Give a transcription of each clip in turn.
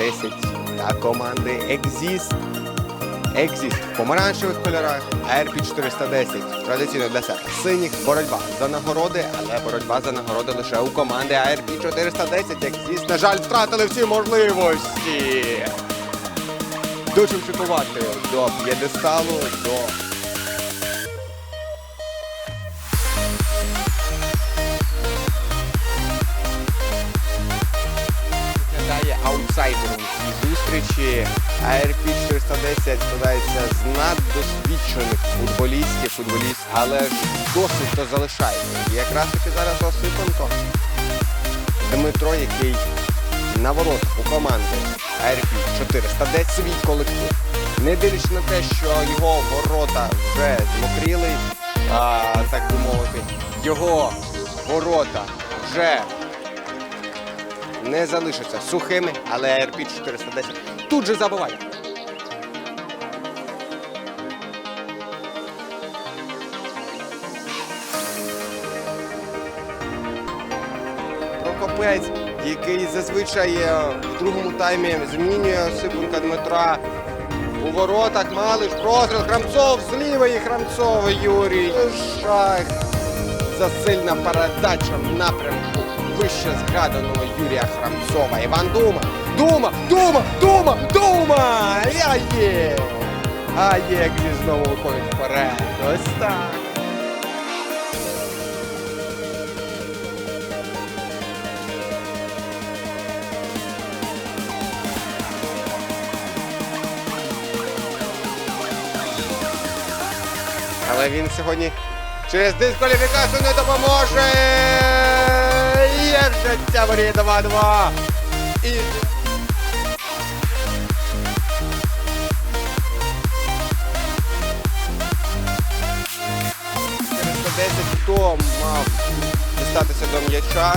410 та команди Exist. Exist в помаранчевих кольорах, а RP 410 традиційно для себе. Синіх боротьба за нагороди, але боротьба за нагороди лише у команди ARP 410. Exist, на жаль, втратили всі можливості. Дуже чекувати до п'єдесталу, до виглядає аутсайдером цій зустрічі. ARP 410 складається з наддосвідчених футболістів, футболістів, але ж досить то залишається. І якраз таки зараз Осипенко Дмитро, який на воротах у команди ARP 410 свій колектив. Не дивлячись на те, що його ворота вже змокріли, а, так би мовити, його ворота вже не залишаться сухими, але RP 410 тут же забуває. Прокопець, який зазвичай е, в другому таймі змінює Осипенка Дмитра. У воротах Малиш, простріл, Храмцов, зліва і Храмцов Юрій. Шах. Засильна передача в напрямку вище згаданого Юрія Храмцова. Іван Дума. Дума! Дума! Дума! Дума! Я є! А Єглі знову виходить вперед. Ось так. Але він сьогодні через дискваліфікацію не допоможе. Марія 2-2. І... Через 110 хто мав дістатися до м'яча.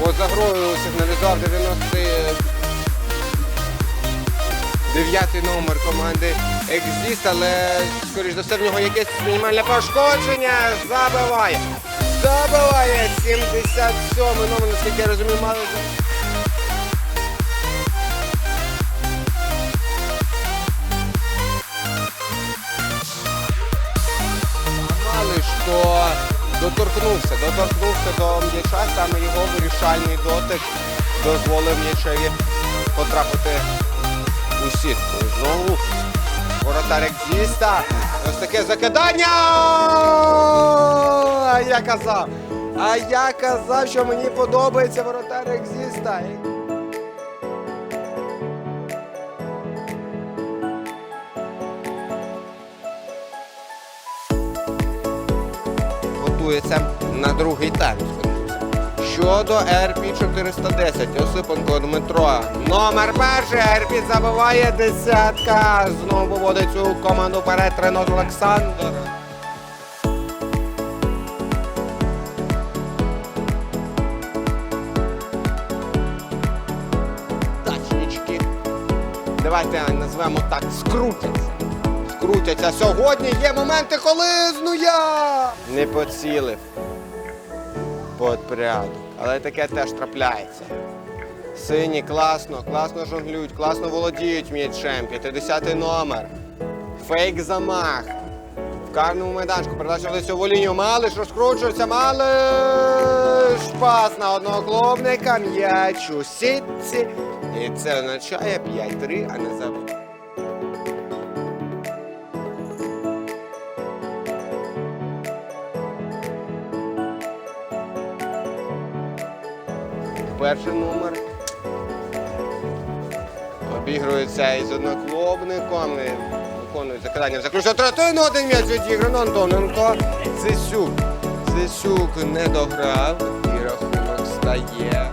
Поза грою сигналізував 90 Дев'ятий номер команди Екзіст, але скоріш за все в нього якесь мінімальне пошкодження. Забиває. Забиває 77 номер, наскільки я розумію, мали. Мали доторкнувся, доторкнувся до м'яча, саме його вирішальний дотик дозволив м'ячеві потрапити у сітку. Знову воротар Екзіста. Ось таке закидання. А я казав. А я казав, що мені подобається воротар Екзіста. Готується на другий тайм. Щодо РП 410, Осипенко Дмитро. Номер перший РП забиває десятка. Знову виводить цю команду вперед Ренос Олександр. Дачнички. Давайте назвемо так, скрутяться. Скрутяться. Сьогодні є моменти, коли знуя. Не поцілив під порядок. Але таке теж трапляється. Сині класно, класно жонглюють, класно володіють м'ячем. 50-й номер. Фейк замах. В карному майданчику передача в лицьову лінію. Малиш розкручується. Малиш. Пас на одного клубника. М'яч у сітці. І це означає 5-3, а не забив. Перший номер. Обігрується із одноклубником. і Виконує закидання в третину. Один м'яч відіграно. Антоненко. Цисюк. Цисюк не дограв. І рахунок стає.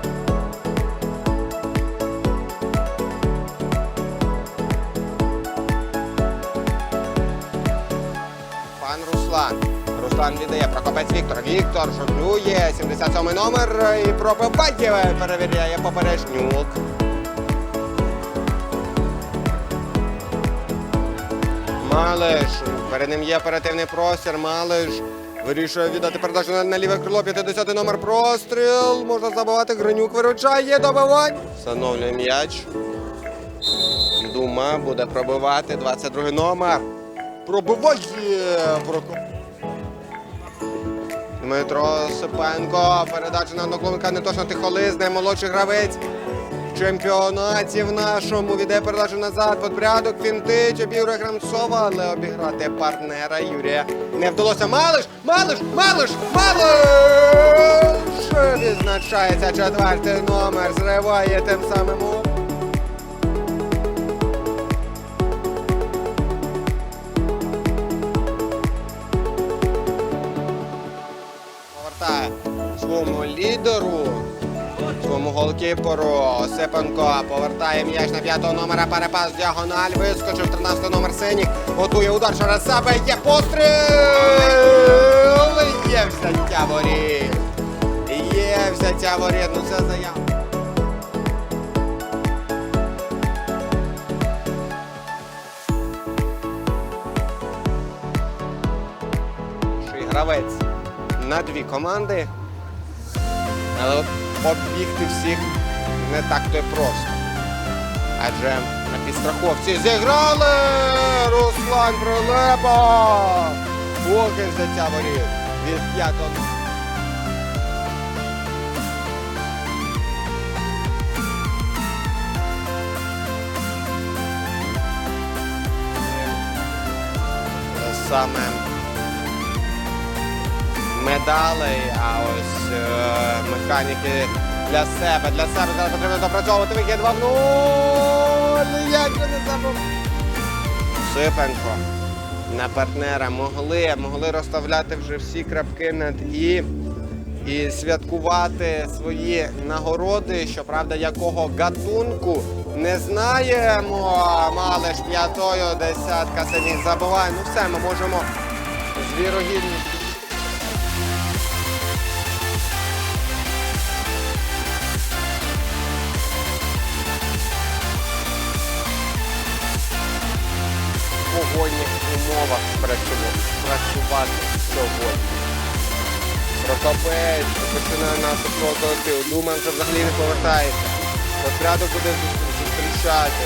Пан Руслан. Руслан віддає Прокопець Віктор. Віктор жонглює. 77 номер. І пробиває. Перевіряє поперечнюк. Малиш. Перед ним є оперативний простір. Малиш Вирішує віддати передачу на, на ліве крило. 50 номер простріл. Можна забивати. Гринюк виручає. Добивань. Встановлює м'яч. Дума буде пробивати. 22 номер. Пробиває. Прокоп. Дмитро Сипенко. Передача на одноклубника не точно тихолизне. Молодший гравець. В чемпіонаті в нашому віде передачу назад. Подпорядок фінтить, обігрує Грамцова, але обіграти партнера Юрія не вдалося. Малиш! Малиш! Малиш! Малиш! Відзначається четвертий номер. Зриває тим самим. Своєму голкіперу Сипенко повертає м'яч на п'ятого номера. Перепас діагональ. Вискочив 13 номер синіх. Готує удар через себе. Є постріл! Є взяття воріт. Є взяття воріт. Ну це заява. Гравець на дві команди. Але от побігти всіх не так то й просто. Адже на підстраховці зіграли Руслан Прилепа! Поки взяття воріт від п'ятого. Саме медалей, а ось е, механіки для себе. Для себе зараз потрібно допрацьовувати вихід 2-0. Як же не забув. Сипенко на партнера могли, могли розставляти вже всі крапки над і. І святкувати свої нагороди, щоправда, якого гатунку не знаємо. Мали ж п'ятою десятка синіх забуває. Ну все, ми можемо з вірогідністю. Погодних умовах працювати, сьогодні. Прокопець починає наступ колективу. Що взагалі не повертається. Порядок буде зу- зустрічати.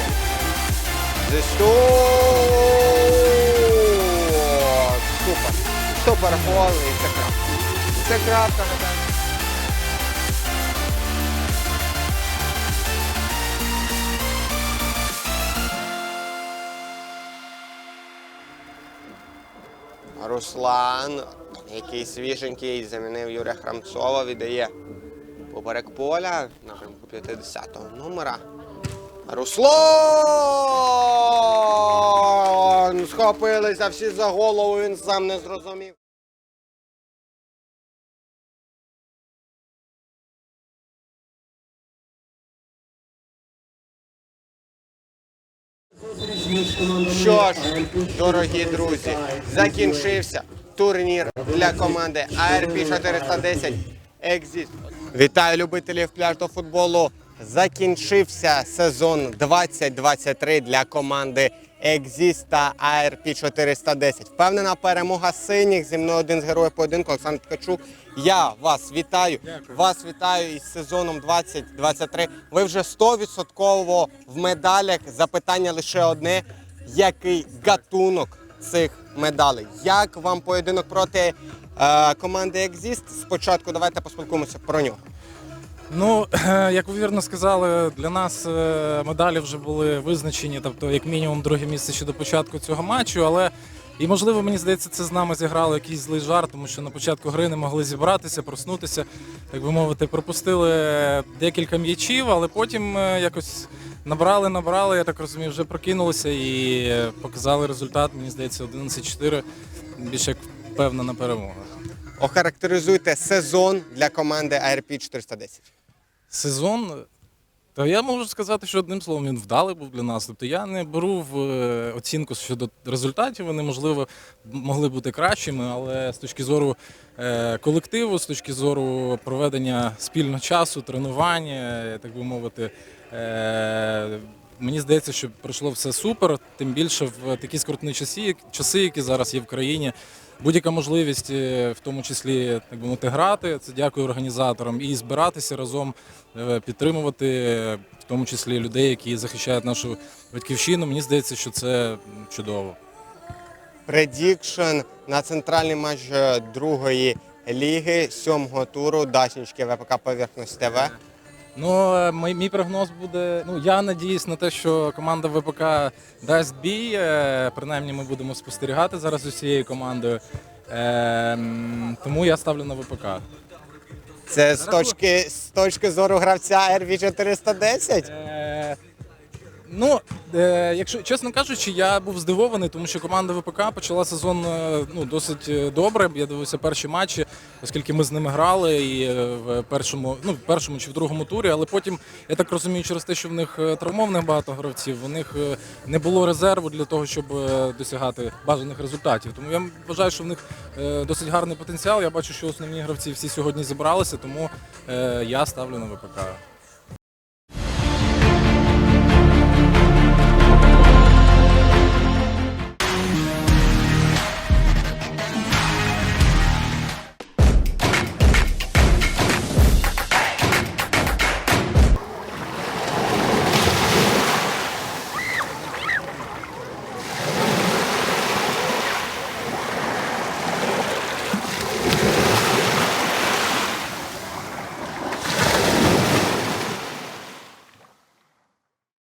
Супер. Супер гол і це крапка. Це крапка, гадаю. Руслан, який свіженький, замінив Юрія Храмцова, віддає поперек поля напрямку 50-го номера. Руслан! Схопилися всі за голову, він сам не зрозумів. Що ж, дорогі друзі, закінчився турнір для команди ARP 410 Exit. Вітаю любителів пляжного футболу. Закінчився сезон 2023 для команди Exist та ARP 410. Впевнена перемога синіх. Зі мною один з героїв поєдинку Олександр Ткачук. Я вас вітаю. Вас вітаю із сезоном 2023. Ви вже 100% в медалях. Запитання лише одне: який гатунок цих медалей? Як вам поєдинок проти е, команди Exist? Спочатку давайте поспілкуємося про нього. Ну, як ви вірно сказали, для нас е, медалі вже були визначені, тобто, як мінімум, друге місце ще до початку цього матчу. Але і можливо, мені здається, це з нами зіграло якийсь злий жарт, тому що на початку гри не могли зібратися, проснутися, так би мовити, пропустили декілька м'ячів, але потім е, якось набрали, набрали. Я так розумію, вже прокинулися і е, показали результат. Мені здається, 11-4, більш як впевнена перемога. Охарактеризуйте сезон для команди ARP 410. Сезон. Та я можу сказати, що одним словом він вдалий був для нас. Тобто я не беру в е, оцінку щодо результатів. Вони можливо могли бути кращими, але з точки зору е, колективу, з точки зору проведення спільного часу, тренування, так би мовити, е, мені здається, що пройшло все супер. Тим більше в такі скрутні часи, часи, які зараз є в країні. Будь-яка можливість, е, в тому числі так би мовити, грати. Це дякую організаторам і збиратися разом, е, підтримувати, е, в тому числі людей, які захищають нашу батьківщину. Мені здається, що це чудово. Предікшн на центральний матч другої ліги сьомого туру Дачнички ВПК Поверхність ТВ. Ну, е, мій, мій прогноз буде. Ну, я надіюсь на те, що команда ВПК дасть бій. е, Принаймні, ми будемо спостерігати зараз усією командою. Е, тому я ставлю на ВПК. Це з точки, з точки зору гравця RV 410. Ну, е, якщо чесно кажучи, я був здивований, тому що команда ВПК почала сезон е, ну, досить е, добре. Я дивився перші матчі, оскільки ми з ними грали і е, в першому, ну, в першому чи в другому турі, але потім, я так розумію, через те, що в них травмованих багато гравців, у них не було резерву для того, щоб досягати бажаних результатів. Тому я вважаю, що в них досить гарний потенціал. Я бачу, що основні гравці всі сьогодні зібралися, тому е, я ставлю на ВПК.